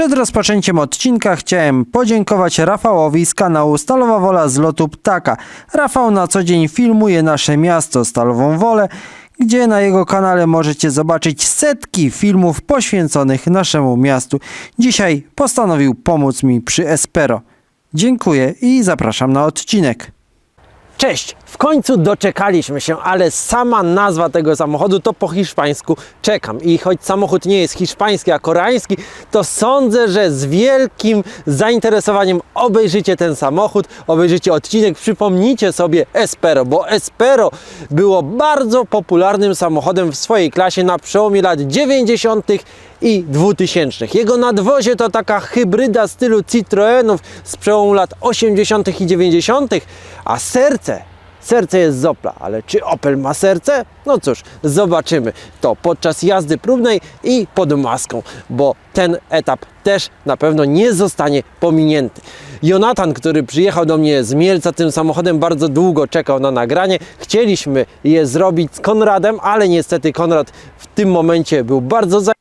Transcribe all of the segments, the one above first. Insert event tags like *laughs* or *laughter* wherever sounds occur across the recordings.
Przed rozpoczęciem odcinka chciałem podziękować Rafałowi z kanału Stalowa Wola z lotu Ptaka. Rafał na co dzień filmuje nasze miasto Stalową Wolę, gdzie na jego kanale możecie zobaczyć setki filmów poświęconych naszemu miastu. Dzisiaj postanowił pomóc mi przy Espero. Dziękuję i zapraszam na odcinek. Cześć! W końcu doczekaliśmy się, ale sama nazwa tego samochodu to po hiszpańsku czekam. I choć samochód nie jest hiszpański, a koreański, to sądzę, że z wielkim zainteresowaniem obejrzycie ten samochód, obejrzycie odcinek, przypomnijcie sobie Espero, bo Espero było bardzo popularnym samochodem w swojej klasie na przełomie lat 90. i 2000. Jego nadwozie to taka hybryda stylu Citroenów z przełomu lat 80. i 90., a serce Serce jest z Opla, ale czy Opel ma serce? No cóż, zobaczymy to podczas jazdy próbnej i pod maską, bo ten etap też na pewno nie zostanie pominięty. Jonatan, który przyjechał do mnie z Mielca tym samochodem, bardzo długo czekał na nagranie. Chcieliśmy je zrobić z Konradem, ale niestety Konrad w tym momencie był bardzo zajęty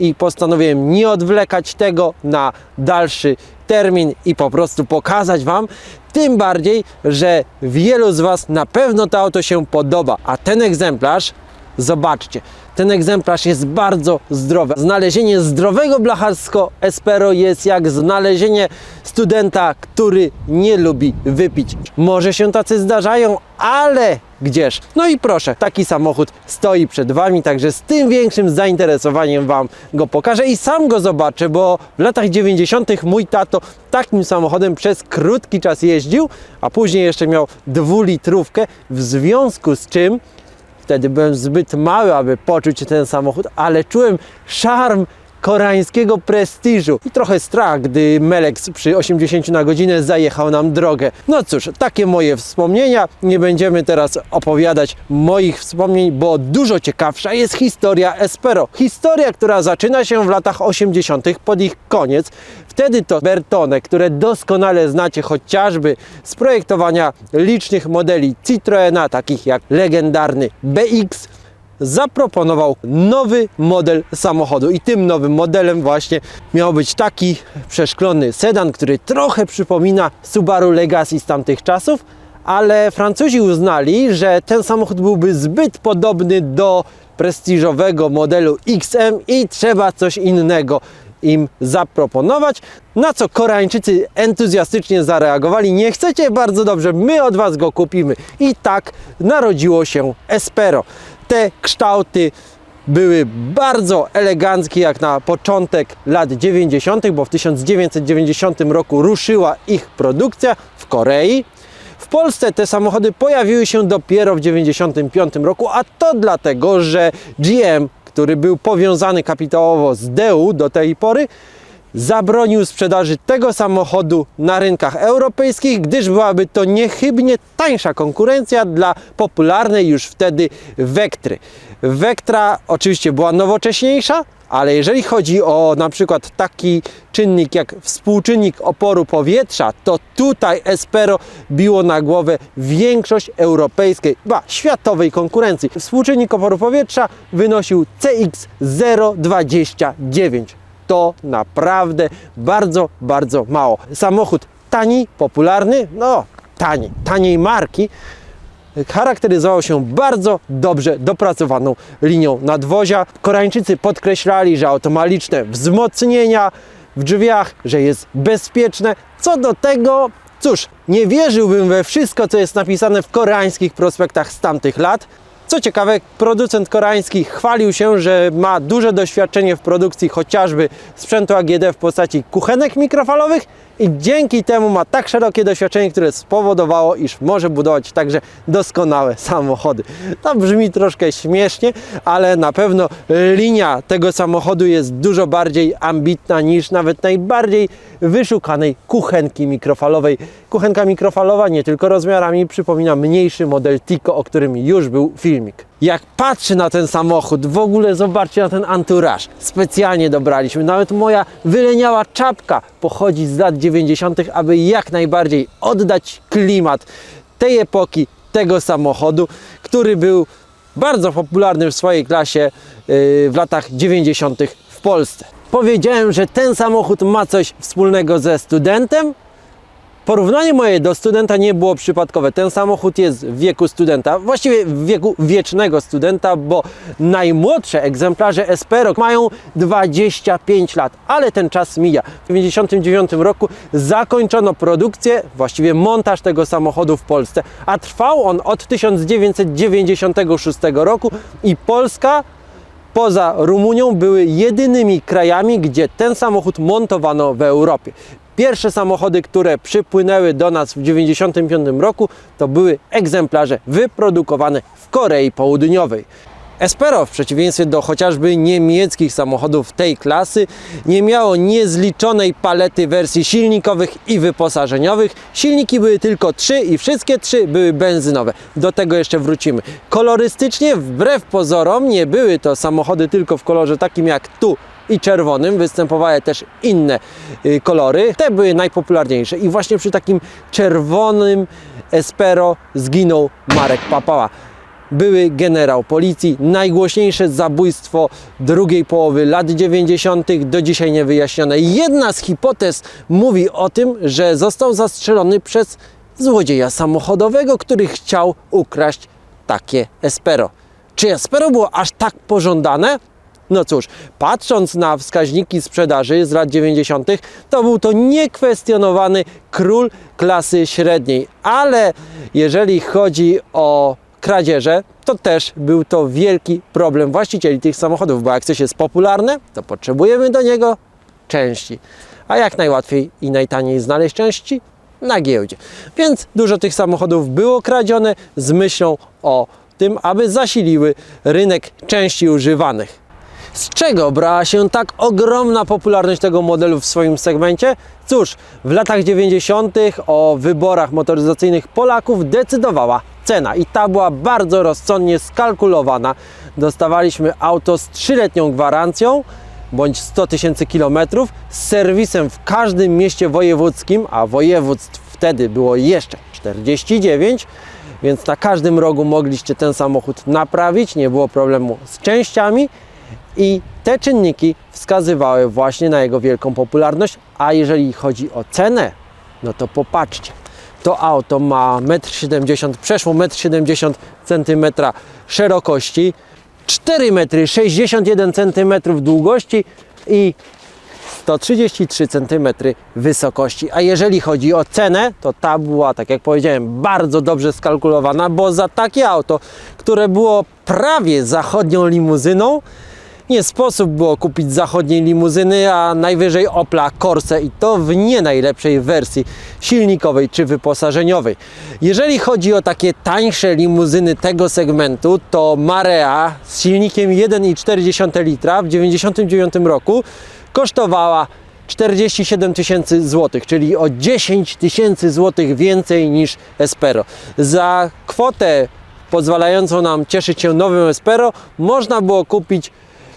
i postanowiłem nie odwlekać tego na dalszy termin i po prostu pokazać Wam. Tym bardziej, że wielu z Was na pewno to auto się podoba, a ten egzemplarz, zobaczcie, ten egzemplarz jest bardzo zdrowy. Znalezienie zdrowego blacharsko Espero jest jak znalezienie studenta, który nie lubi wypić. Może się tacy zdarzają, ale gdzież? No i proszę, taki samochód stoi przed Wami, także z tym większym zainteresowaniem Wam go pokażę i sam go zobaczę, bo w latach 90. mój tato takim samochodem przez krótki czas jeździł, a później jeszcze miał dwulitrówkę, w związku z czym Wtedy byłem zbyt mały, aby poczuć ten samochód, ale czułem szarm koreańskiego prestiżu i trochę strach, gdy Melex przy 80 na godzinę zajechał nam drogę. No cóż, takie moje wspomnienia. Nie będziemy teraz opowiadać moich wspomnień, bo dużo ciekawsza jest historia Espero. Historia, która zaczyna się w latach 80. pod ich koniec. Wtedy to Bertone, które doskonale znacie chociażby z projektowania licznych modeli Citroena, takich jak legendarny BX, zaproponował nowy model samochodu i tym nowym modelem właśnie miał być taki przeszklony sedan, który trochę przypomina Subaru Legacy z tamtych czasów, ale Francuzi uznali, że ten samochód byłby zbyt podobny do prestiżowego modelu XM i trzeba coś innego im zaproponować, na co Koreańczycy entuzjastycznie zareagowali. Nie chcecie? Bardzo dobrze, my od Was go kupimy. I tak narodziło się Espero. Te kształty były bardzo eleganckie jak na początek lat 90., bo w 1990 roku ruszyła ich produkcja w Korei. W Polsce te samochody pojawiły się dopiero w 1995 roku, a to dlatego, że GM, który był powiązany kapitałowo z DEU do tej pory, zabronił sprzedaży tego samochodu na rynkach europejskich, gdyż byłaby to niechybnie tańsza konkurencja dla popularnej już wtedy Vectry. Vectra oczywiście była nowocześniejsza, ale jeżeli chodzi o na przykład taki czynnik jak współczynnik oporu powietrza, to tutaj Espero biło na głowę większość europejskiej, ba światowej konkurencji. Współczynnik oporu powietrza wynosił CX029 to naprawdę bardzo, bardzo mało. Samochód tani, popularny, no tani, taniej marki, charakteryzował się bardzo dobrze dopracowaną linią nadwozia. Koreańczycy podkreślali, że auto ma liczne wzmocnienia w drzwiach, że jest bezpieczne. Co do tego, cóż, nie wierzyłbym we wszystko, co jest napisane w koreańskich prospektach z tamtych lat. Co ciekawe, producent koreański chwalił się, że ma duże doświadczenie w produkcji chociażby sprzętu AGD w postaci kuchenek mikrofalowych i dzięki temu ma tak szerokie doświadczenie, które spowodowało, iż może budować także doskonałe samochody. To brzmi troszkę śmiesznie, ale na pewno linia tego samochodu jest dużo bardziej ambitna niż nawet najbardziej wyszukanej kuchenki mikrofalowej. Kuchenka mikrofalowa nie tylko rozmiarami przypomina mniejszy model Tico, o którym już był Jak patrzę na ten samochód, w ogóle zobaczcie na ten anturaż. Specjalnie dobraliśmy. Nawet moja wyleniała czapka pochodzi z lat 90., aby jak najbardziej oddać klimat tej epoki, tego samochodu, który był bardzo popularny w swojej klasie yy, w latach 90. w Polsce. powiedziałem, że ten samochód ma coś wspólnego ze studentem, Porównanie moje do studenta nie było przypadkowe. Ten samochód jest w wieku studenta, właściwie w wieku wiecznego studenta, bo najmłodsze egzemplarze Espero mają 25 lat, ale ten czas mija. W 1999 roku zakończono produkcję, właściwie montaż tego samochodu w Polsce, a trwał on od 1996 roku i Polska poza Rumunią były jedynymi krajami, gdzie ten samochód montowano w Europie. Pierwsze samochody, które przypłynęły do nas w 1995 roku, to były egzemplarze wyprodukowane w Korei Południowej. Espero, w przeciwieństwie do chociażby niemieckich samochodów tej klasy, nie miało niezliczonej palety wersji silnikowych i wyposażeniowych. Silniki były tylko trzy i wszystkie trzy były benzynowe. Do tego jeszcze wrócimy. Kolorystycznie, wbrew pozorom, nie były to samochody tylko w kolorze takim jak tu i czerwonym, występowały też inne y, kolory. Te były najpopularniejsze i właśnie przy takim czerwonym Espero zginął Marek Papała były generał policji. Najgłośniejsze zabójstwo drugiej połowy lat 90. do dzisiaj niewyjaśnione. Jedna z hipotez mówi o tym, że został zastrzelony przez złodzieja samochodowego, który chciał ukraść takie Espero. Czy Espero było aż tak pożądane? No cóż, patrząc na wskaźniki sprzedaży z lat 90., to był to niekwestionowany król klasy średniej. Ale jeżeli chodzi o kradzieże, to też był to wielki problem właścicieli tych samochodów, bo jak coś jest popularne, to potrzebujemy do niego części. A jak najłatwiej i najtaniej znaleźć części? Na giełdzie. Więc dużo tych samochodów było kradzione z myślą o tym, aby zasiliły rynek części używanych. Z czego brała się tak ogromna popularność tego modelu w swoim segmencie? Cóż, w latach 90. o wyborach motoryzacyjnych Polaków decydowała cena i ta była bardzo rozsądnie skalkulowana. Dostawaliśmy auto z trzyletnią gwarancją bądź 100 tysięcy kilometrów z serwisem w każdym mieście wojewódzkim, a województw wtedy było jeszcze 49, więc na każdym rogu mogliście ten samochód naprawić, nie było problemu z częściami i te czynniki wskazywały właśnie na jego wielką popularność, a jeżeli chodzi o cenę, no to popatrzcie. To auto ma 1,70 m, przeszło 1,70 cm szerokości, 4,61 cm długości i 133 cm wysokości. A jeżeli chodzi o cenę, to ta była, tak jak powiedziałem, bardzo dobrze skalkulowana, bo za takie auto, które było prawie zachodnią limuzyną, nie sposób było kupić zachodniej limuzyny, a najwyżej Opla Corsa i to w nie najlepszej wersji silnikowej czy wyposażeniowej. Jeżeli chodzi o takie tańsze limuzyny tego segmentu, to Marea z silnikiem 1,4 litra w 1999 roku kosztowała 47 tysięcy złotych, czyli o 10 tysięcy złotych więcej niż Espero. Za kwotę pozwalającą nam cieszyć się nowym Espero można było kupić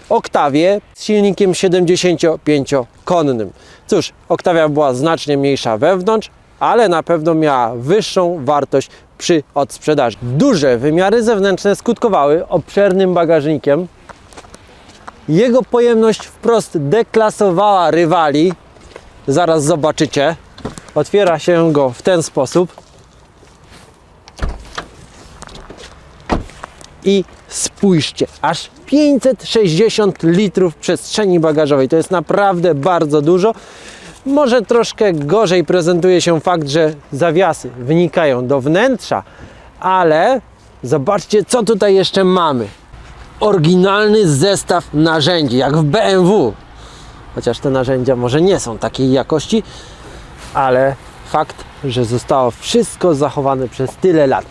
Oktawię z silnikiem 75-konnym. Cóż, Oktawia była znacznie mniejsza wewnątrz, ale na pewno miała wyższą wartość przy odsprzedaży. Duże wymiary zewnętrzne skutkowały obszernym bagażnikiem. Jego pojemność wprost deklasowała rywali. Zaraz zobaczycie. Otwiera się go w ten sposób. i spójrzcie, aż 560 litrów przestrzeni bagażowej. To jest naprawdę bardzo dużo. Może troszkę gorzej prezentuje się fakt, że zawiasy wynikają do wnętrza, ale zobaczcie, co tutaj jeszcze mamy. Oryginalny zestaw narzędzi, jak w BMW. Chociaż te narzędzia może nie są takiej jakości, ale fakt, że zostało wszystko zachowane przez tyle lat.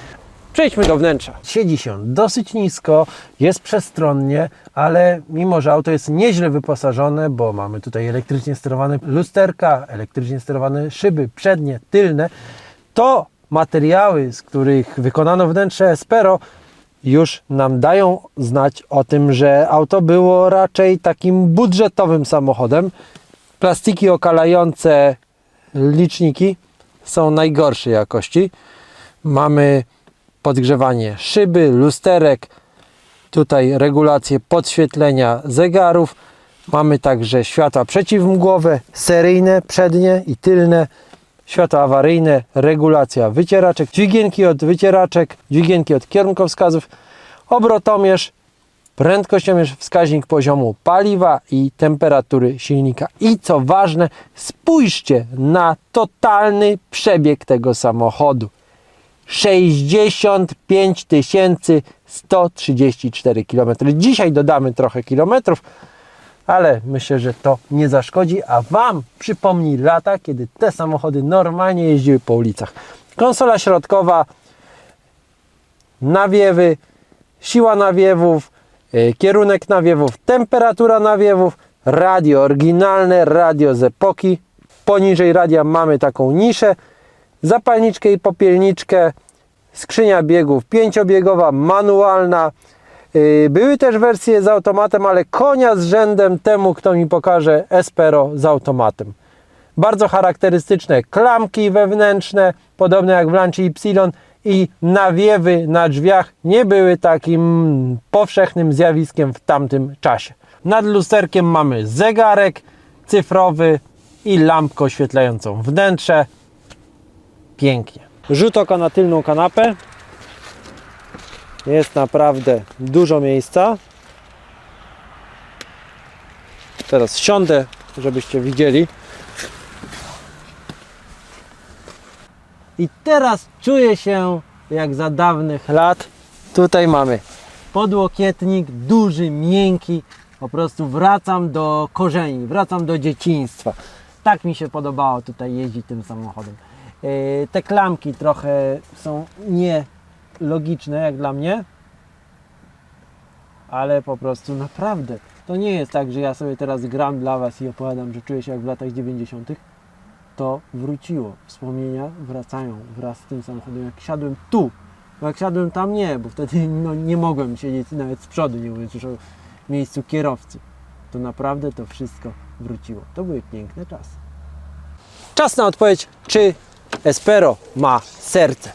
Przejdźmy do wnętrza. Siedzi się dosyć nisko, jest przestronnie, ale mimo, że auto jest nieźle wyposażone, bo mamy tutaj elektrycznie sterowane lusterka, elektrycznie sterowane szyby przednie, tylne, to materiały, z których wykonano wnętrze Espero, już nam dają znać o tym, że auto było raczej takim budżetowym samochodem. Plastiki okalające liczniki są najgorszej jakości. Mamy podgrzewanie szyby, lusterek, tutaj regulację podświetlenia zegarów. Mamy także światła przeciwmgłowe, seryjne, przednie i tylne, światła awaryjne, regulacja wycieraczek, dźwigienki od wycieraczek, dźwigienki od kierunkowskazów, obrotomierz, prędkościomierz, wskaźnik poziomu paliwa i temperatury silnika. I co ważne, spójrzcie na totalny przebieg tego samochodu. 65 134 km. Dzisiaj dodamy trochę kilometrów, ale myślę, że to nie zaszkodzi, a Wam przypomni lata, kiedy te samochody normalnie jeździły po ulicach. Konsola środkowa, nawiewy, siła nawiewów, e, kierunek nawiewów, temperatura nawiewów, radio oryginalne, radio z epoki. Poniżej radia mamy taką niszę, zapalniczkę i popielniczkę, skrzynia biegów pięciobiegowa, manualna. Yy, Były też wersje z automatem, ale konia z rzędem temu, kto mi pokaże Espero z automatem. Bardzo charakterystyczne klamki wewnętrzne, podobne jak w Lancia Y i nawiewy na drzwiach nie były takim powszechnym zjawiskiem w tamtym czasie. Nad lusterkiem mamy zegarek cyfrowy i lampkę oświetlającą wnętrze. Pięknie. Rzut oka na tylną kanapę. Jest naprawdę dużo miejsca. Teraz siądę, żebyście widzieli. I teraz czuję się jak za dawnych lat. Tutaj mamy podłokietnik, duży, miękki. Po prostu wracam do korzeni, wracam do dzieciństwa. Tak mi się podobało tutaj jeździć tym samochodem. Yy, Te klamki trochę są nielogiczne jak dla mnie, ale po prostu naprawdę to nie jest tak, że ja sobie teraz gram dla Was i opowiadam, że czuję się jak w latach 90. To wróciło. Wspomnienia wracają wraz z tym samochodem. Jak siadłem tu, jak siadłem tam nie, bo wtedy no, nie mogłem siedzieć nawet z przodu, nie mówiąc już o miejscu kierowcy. To naprawdę to wszystko wróciło. To były piękne czasy. Czas na odpowiedź, czy Espero ma serce.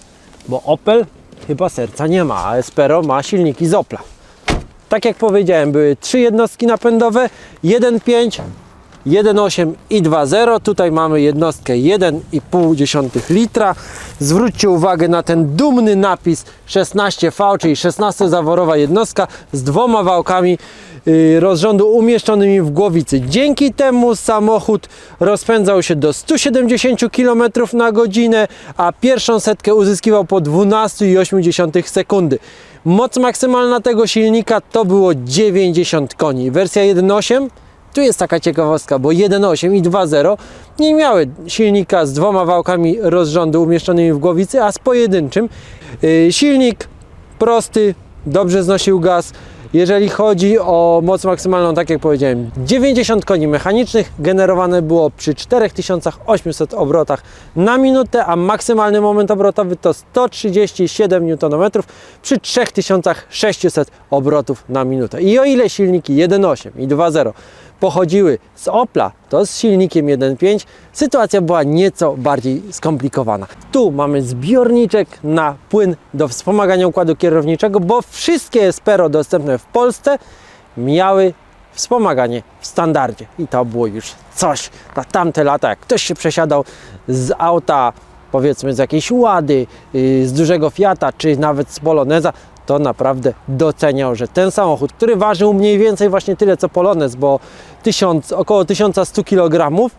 Bo Opel chyba serca nie ma, a Espero ma silniki z Opla. Tak jak powiedziałem, były trzy jednostki napędowe, 1.5, 1.8 i 2.0. Tutaj mamy jednostkę 1,5 litra. Zwróćcie uwagę na ten dumny napis 16V, czyli 16-zaworowa jednostka z dwoma wałkami yy, rozrządu umieszczonymi w głowicy. Dzięki temu samochód rozpędzał się do 170 km na godzinę, a pierwszą setkę uzyskiwał po 12,8 sekundy. Moc maksymalna tego silnika to było 90 koni. Wersja 1.8 tu jest taka ciekawostka, bo 1.8 i 2.0 nie miały silnika z dwoma wałkami rozrządu umieszczonymi w głowicy, a z pojedynczym. Yy, silnik prosty, dobrze znosił gaz. Jeżeli chodzi o moc maksymalną, tak jak powiedziałem, 90 koni mechanicznych generowane było przy 4800 obrotach na minutę, a maksymalny moment obrotowy to 137 Nm przy 3600 obrotów na minutę. I o ile silniki 1.8 i 2.0 pochodziły z Opla, to z silnikiem 1.5 sytuacja była nieco bardziej skomplikowana. Tu mamy zbiorniczek na płyn do wspomagania układu kierowniczego, bo wszystkie Espero dostępne w Polsce miały wspomaganie w standardzie. I to było już coś na tamte lata, jak ktoś się przesiadał z auta, powiedzmy z jakiejś Łady, yy, z dużego Fiata, czy nawet z Poloneza, to naprawdę doceniał, że ten samochód, który ważył mniej więcej właśnie tyle co Polonez, bo 1000, około 1100 kg,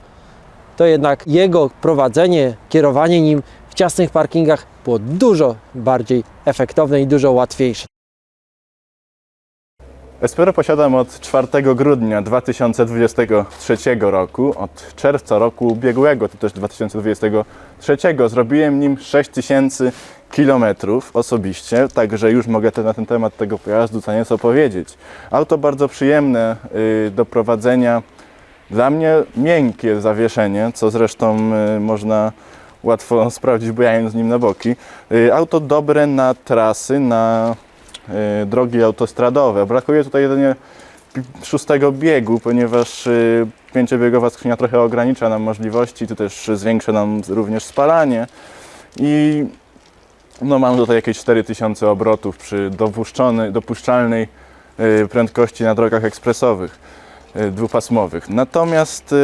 to jednak jego prowadzenie, kierowanie nim w ciasnych parkingach było dużo bardziej efektowne i dużo łatwiejsze. Espero posiadam od 4 grudnia 2023 roku. Od czerwca roku ubiegłego, to też 2023, zrobiłem nim 6000 km osobiście, także już mogę te, na ten temat tego pojazdu co nieco powiedzieć. Auto bardzo przyjemne y, do prowadzenia. Dla mnie miękkie zawieszenie, co zresztą y, można łatwo *laughs* sprawdzić, bujając nim na boki. Y, Auto dobre na trasy, na drogi autostradowe. Brakuje tutaj jedynie szóstego biegu, ponieważ y, pięciobiegowa skrzynia trochę ogranicza nam możliwości, tu też zwiększa nam również spalanie i no mam tutaj jakieś 4000 obrotów przy dopuszczalnej y, prędkości na drogach ekspresowych. dwupasmowych. Natomiast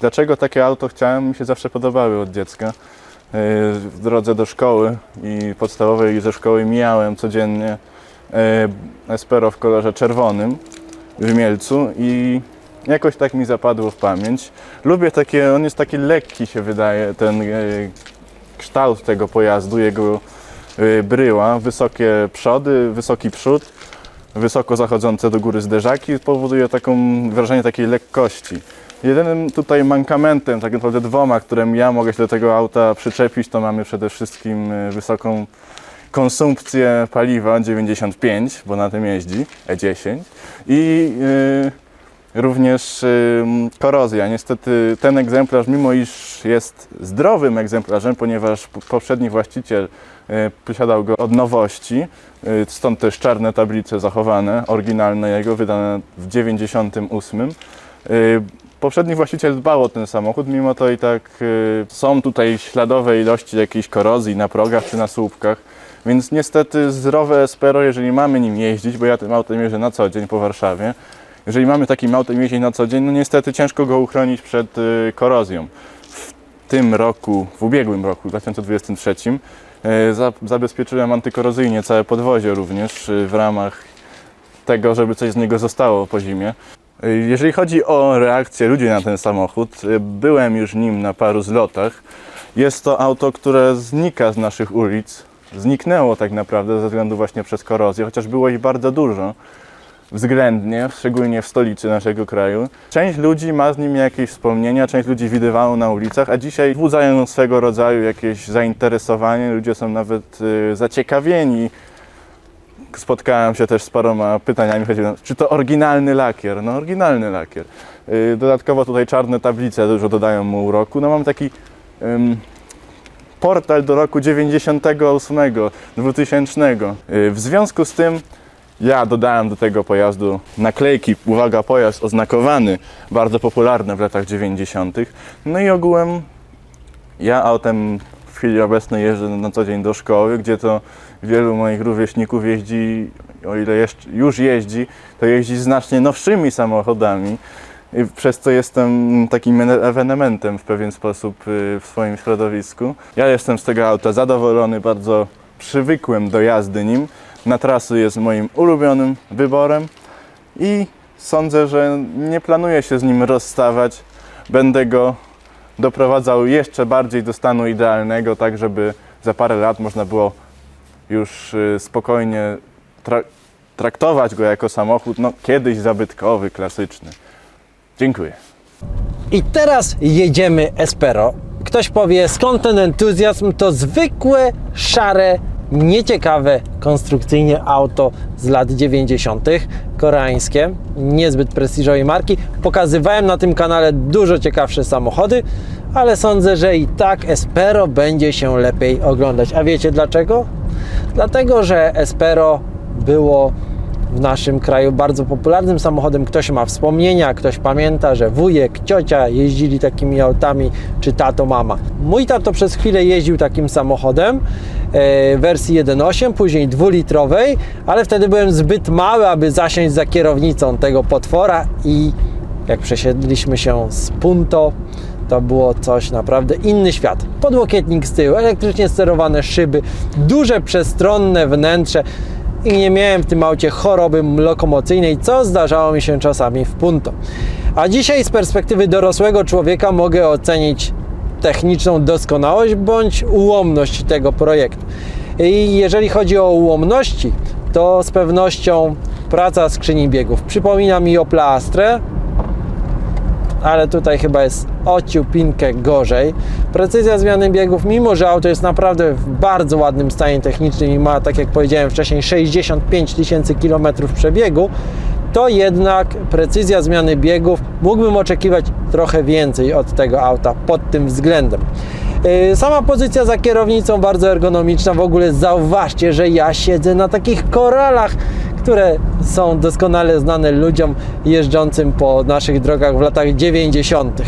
dlaczego takie auto chciałem? Mi się zawsze podobały od dziecka. W drodze do szkoły i podstawowej i ze szkoły mijałem codziennie Espero w kolorze czerwonym w Mielcu i jakoś tak mi zapadło w pamięć. Lubię takie, on jest taki lekki się wydaje, ten y, kształt tego pojazdu, jego y, bryła, wysokie przody, wysoki przód, wysoko zachodzące do góry zderzaki powoduje taką wrażenie takiej lekkości. Jedynym tutaj mankamentem, tak naprawdę dwoma, którym ja mogę się do tego auta przyczepić, to mamy przede wszystkim wysoką konsumpcję paliwa 95, bo na tym jeździ E10 i y, również y, korozja. Niestety ten egzemplarz, mimo iż jest zdrowym egzemplarzem, ponieważ poprzedni właściciel y, posiadał go od nowości, y, stąd też czarne tablice zachowane, oryginalne jego, wydane w 98. Y, Poprzedni właściciel dbał o ten samochód, mimo to i tak y, są tutaj śladowe ilości jakiejś korozji na progach czy na słupkach. Więc niestety zdrowe Espero, jeżeli mamy nim jeździć, bo ja tym autem jeżdżę na co dzień po Warszawie, jeżeli mamy takim autem jeździć na co dzień, no niestety ciężko go uchronić przed y, korozją. W tym roku, w ubiegłym roku, 2023, y, za, zabezpieczyłem antykorozyjnie całe podwozie również y, w ramach tego, żeby coś z niego zostało po zimie. Jeżeli chodzi o reakcję ludzi na ten samochód, byłem już nim na paru zlotach. Jest to auto, które znika z naszych ulic. Zniknęło tak naprawdę ze względu właśnie przez korozję, chociaż było ich bardzo dużo względnie, szczególnie w stolicy naszego kraju. Część ludzi ma z nim jakieś wspomnienia, część ludzi widywało na ulicach, a dzisiaj wzbudzają swego rodzaju jakieś zainteresowanie. Ludzie są nawet y, zaciekawieni. Spotkałem się też z paroma pytaniami, o, czy to oryginalny lakier? No oryginalny lakier. Y, dodatkowo tutaj czarne tablice dużo dodają mu uroku. No mam taki portal do roku 98, 2000. Y, W związku z tym ja dodałem do tego pojazdu naklejki, uwaga, pojazd oznakowany, bardzo popularny w latach 90. No i ogółem ja autem w chwili obecnej jeżdżę na co dzień do szkoły, gdzie to wielu moich rówieśników jeździ, o ile jeszcze, już jeździ, to jeździ znacznie nowszymi samochodami. Przez co jestem takim ene- ewenementem w pewien sposób y, w swoim środowisku. Ja jestem z tego auta zadowolony, bardzo przywykłem do jazdy nim. Na trasy jest moim ulubionym wyborem i sądzę, że nie planuję się z nim rozstawać. Będę go doprowadzał jeszcze bardziej do stanu idealnego, tak żeby za parę lat można było już y, spokojnie tra- traktować go jako samochód, no kiedyś zabytkowy, klasyczny. Dziękuję. I teraz jedziemy Espero. Ktoś powie, skąd ten entuzjazm? To zwykłe, szare, nieciekawe konstrukcyjnie auto z lat 90. koreańskie, niezbyt prestiżowej marki. Pokazywałem na tym kanale dużo ciekawsze samochody, ale sądzę, że i tak Espero będzie się lepiej oglądać. A wiecie dlaczego? Dlatego, że Espero było w naszym kraju bardzo popularnym samochodem. Ktoś ma wspomnienia, ktoś pamięta, że wujek, ciocia jeździli takimi autami, czy tato, mama. Mój tato przez chwilę jeździł takim samochodem e, wersji 1.8, później dwulitrowej, ale wtedy byłem zbyt mały, aby zasiąść za kierownicą tego potwora i jak przesiedliśmy się z Punto, to było coś naprawdę inny świat. Podłokietnik z tyłu, elektrycznie sterowane szyby, duże przestronne wnętrze i nie miałem w tym aucie choroby lokomocyjnej, co zdarzało mi się czasami w Punto. A dzisiaj z perspektywy dorosłego człowieka mogę ocenić techniczną doskonałość bądź ułomność tego projektu. I jeżeli chodzi o ułomności, to z pewnością praca skrzyni biegów. Przypomina mi Opla Astrę, ale tutaj chyba jest o ciupinkę gorzej. Precyzja zmiany biegów, mimo że auto jest naprawdę w bardzo ładnym stanie technicznym i ma, tak jak powiedziałem wcześniej, 65 tysięcy kilometrów przebiegu, to jednak precyzja zmiany biegów mógłbym oczekiwać trochę więcej od tego auta pod tym względem. Yy, Sama pozycja za kierownicą bardzo ergonomiczna. W ogóle zauważcie, że ja siedzę na takich koralach, które są doskonale znane ludziom jeżdżącym po naszych drogach w latach 90.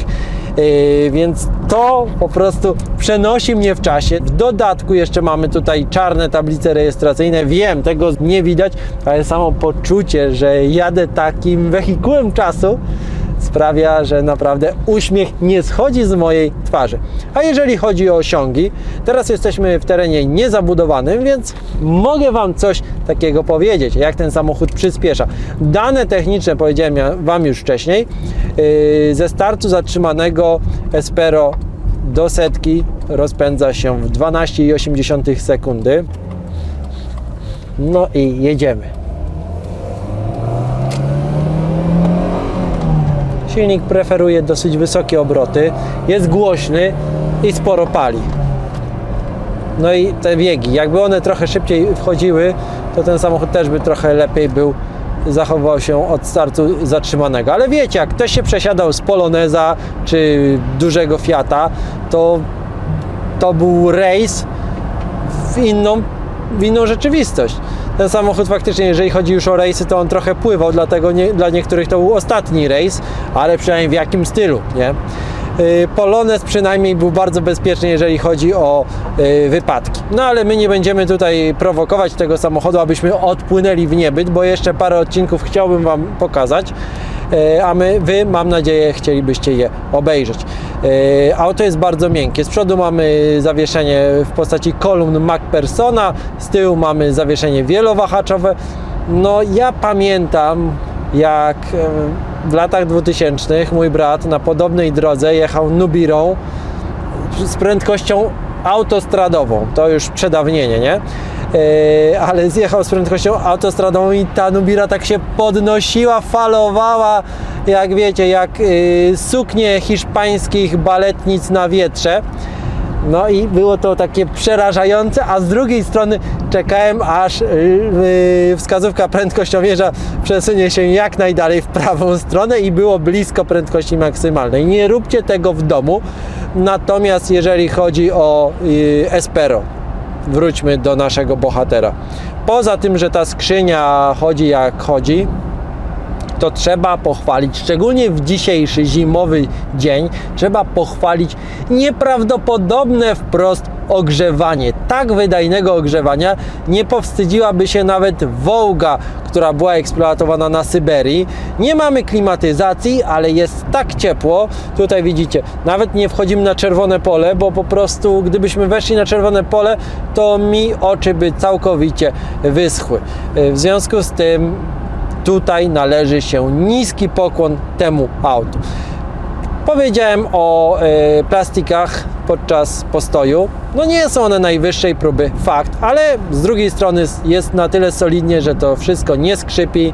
Yy, więc to po prostu przenosi mnie w czasie. W dodatku jeszcze mamy tutaj czarne tablice rejestracyjne. Wiem, tego nie widać, ale samo poczucie, że jadę takim wehikułem czasu, sprawia, że naprawdę uśmiech nie schodzi z mojej twarzy. A jeżeli chodzi o osiągi, teraz jesteśmy w terenie niezabudowanym, więc mogę Wam coś takiego powiedzieć, jak ten samochód przyspiesza. Dane techniczne powiedziałem Wam już wcześniej. Yy, Ze startu zatrzymanego Espero do setki rozpędza się w 12,8 sekundy. No i jedziemy. Silnik preferuje dosyć wysokie obroty, jest głośny i sporo pali. No i te biegi, jakby one trochę szybciej wchodziły, to ten samochód też by trochę lepiej był, zachował się od startu zatrzymanego. Ale wiecie, jak ktoś się przesiadał z Poloneza czy dużego Fiata, to to był rejs w inną, w inną rzeczywistość. Ten samochód faktycznie, jeżeli chodzi już o rejsy, to on trochę pływał, dlatego nie, dla niektórych to był ostatni rejs, ale przynajmniej w jakim stylu, nie? Polonez przynajmniej był bardzo bezpieczny, jeżeli chodzi o yy, wypadki. No ale my nie będziemy tutaj prowokować tego samochodu, abyśmy odpłynęli w niebyt, bo jeszcze parę odcinków chciałbym Wam pokazać. E, a my, Wy, mam nadzieję, chcielibyście je obejrzeć. E, Auto jest bardzo miękkie. Z przodu mamy zawieszenie w postaci kolumn MacPersona, z tyłu mamy zawieszenie wielowahaczowe. No ja pamiętam, jak e, w latach 2000 mój brat na podobnej drodze jechał Nubirą z prędkością autostradową. To już przedawnienie, nie? Yy, ale zjechał z prędkością autostradową i ta Nubira tak się podnosiła, falowała, jak wiecie, jak yy, suknie hiszpańskich baletnic na wietrze. No i było to takie przerażające, a z drugiej strony czekałem aż yy, yy, wskazówka prędkościomierza przesunie się jak najdalej w prawą stronę i było blisko prędkości maksymalnej. Nie róbcie tego w domu. Natomiast jeżeli chodzi o Espero, wróćmy do naszego bohatera. Poza tym, że ta skrzynia chodzi jak chodzi, to trzeba pochwalić, szczególnie w dzisiejszy zimowy dzień, trzeba pochwalić nieprawdopodobne wprost ogrzewanie. Tak wydajnego ogrzewania nie powstydziłaby się nawet Wołga, która była eksploatowana na Syberii. Nie mamy klimatyzacji, ale jest tak ciepło. Tutaj widzicie, nawet nie wchodzimy na czerwone pole, bo po prostu gdybyśmy weszli na czerwone pole, to mi oczy by całkowicie wyschły. W związku z tym tutaj należy się niski pokłon temu autu. Powiedziałem o e, plastikach podczas postoju. No nie są one najwyższej próby, fakt, ale z drugiej strony jest na tyle solidnie, że to wszystko nie skrzypi.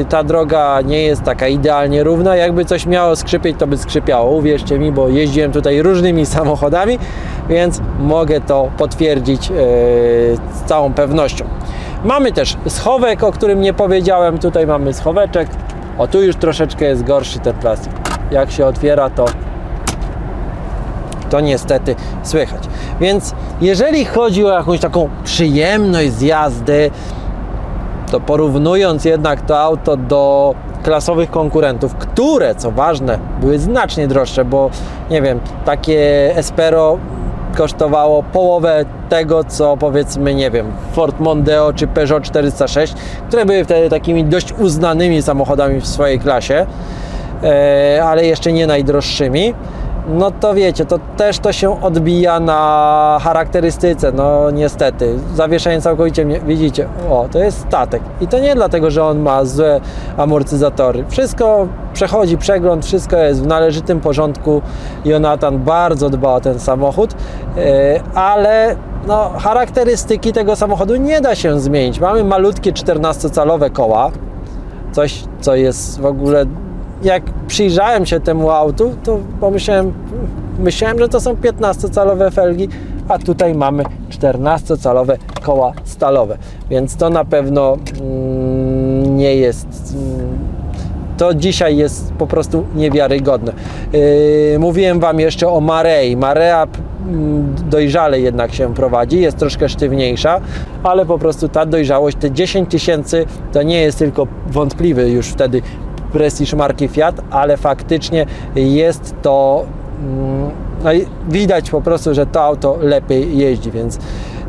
E, ta droga nie jest taka idealnie równa. Jakby coś miało skrzypieć, to by skrzypiało. Uwierzcie mi, bo jeździłem tutaj różnymi *laughs* samochodami, więc mogę to potwierdzić e, z całą pewnością. Mamy też schowek, o którym nie powiedziałem. Tutaj mamy schoweczek. O, tu już troszeczkę jest gorszy ten plastik. Jak się otwiera, to to niestety słychać. Więc jeżeli chodzi o jakąś taką przyjemność z jazdy, to porównując jednak to auto do klasowych konkurentów, które, co ważne, były znacznie droższe, bo nie wiem, takie Espero kosztowało połowę tego, co powiedzmy, nie wiem, Ford Mondeo czy Peugeot 406, które były wtedy takimi dość uznanymi samochodami w swojej klasie, ale jeszcze nie najdroższymi. No to wiecie, to też to się odbija na charakterystyce, no niestety. Zawieszenie całkowicie, widzicie, o, to jest statek. I to nie dlatego, że on ma złe amortyzatory. Wszystko przechodzi przegląd, wszystko jest w należytym porządku. Jonathan bardzo dba o ten samochód, e, ale no, charakterystyki tego samochodu nie da się zmienić. Mamy malutkie 14-calowe koła, coś, co jest w ogóle. Jak przyjrzałem się temu autu, to pomyślałem, myślałem, że to są 15-calowe felgi, a tutaj mamy 14-calowe koła stalowe, więc to na pewno mm, nie jest. Mm, to dzisiaj jest po prostu niewiarygodne. Yy, mówiłem Wam jeszcze o Marei. Marea mm, dojrzale jednak się prowadzi, jest troszkę sztywniejsza, ale po prostu ta dojrzałość, te 10 tysięcy to nie jest tylko wątpliwy już wtedy prestiż marki Fiat, ale faktycznie jest to mm, no i widać po prostu, że to auto lepiej jeździ, więc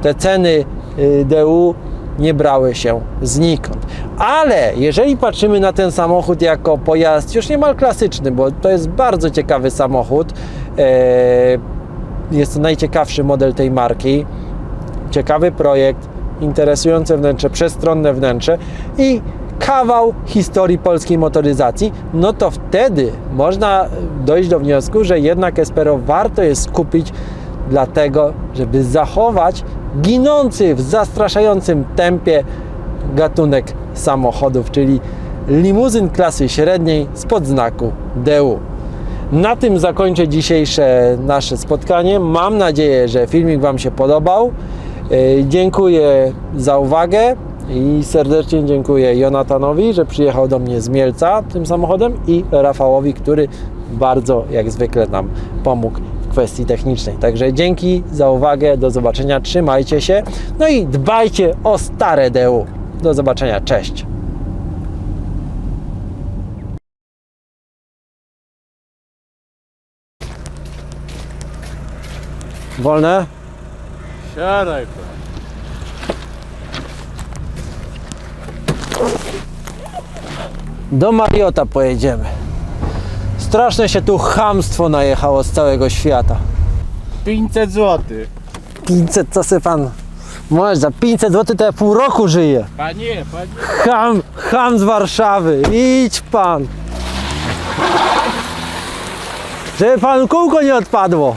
te ceny y, DU nie brały się znikąd. Ale jeżeli patrzymy na ten samochód jako pojazd już niemal klasyczny, bo to jest bardzo ciekawy samochód, e, jest to najciekawszy model tej marki, ciekawy projekt, interesujące wnętrze, przestronne wnętrze i kawał historii polskiej motoryzacji, no to wtedy można dojść do wniosku, że jednak Espero warto jest skupić dlatego, żeby zachować ginący w zastraszającym tempie gatunek samochodów, czyli limuzyn klasy średniej spod znaku DU. Na tym zakończę dzisiejsze nasze spotkanie. Mam nadzieję, że filmik Wam się podobał. E, Dziękuję za uwagę i serdecznie dziękuję Jonatanowi, że przyjechał do mnie z Mielca tym samochodem i Rafałowi, który bardzo jak zwykle nam pomógł w kwestii technicznej. Także dzięki za uwagę, do zobaczenia, trzymajcie się, no i dbajcie o stare DU. Do zobaczenia, cześć! Wolne? Siadaj pan. Do Mariota pojedziemy. Straszne się tu chamstwo najechało z całego świata. 500 zł. 500, co se pan... Może za 500 zł to ja pół roku żyję. Panie, panie. Ham, ham z Warszawy, idź pan. Żeby pan kółko nie odpadło.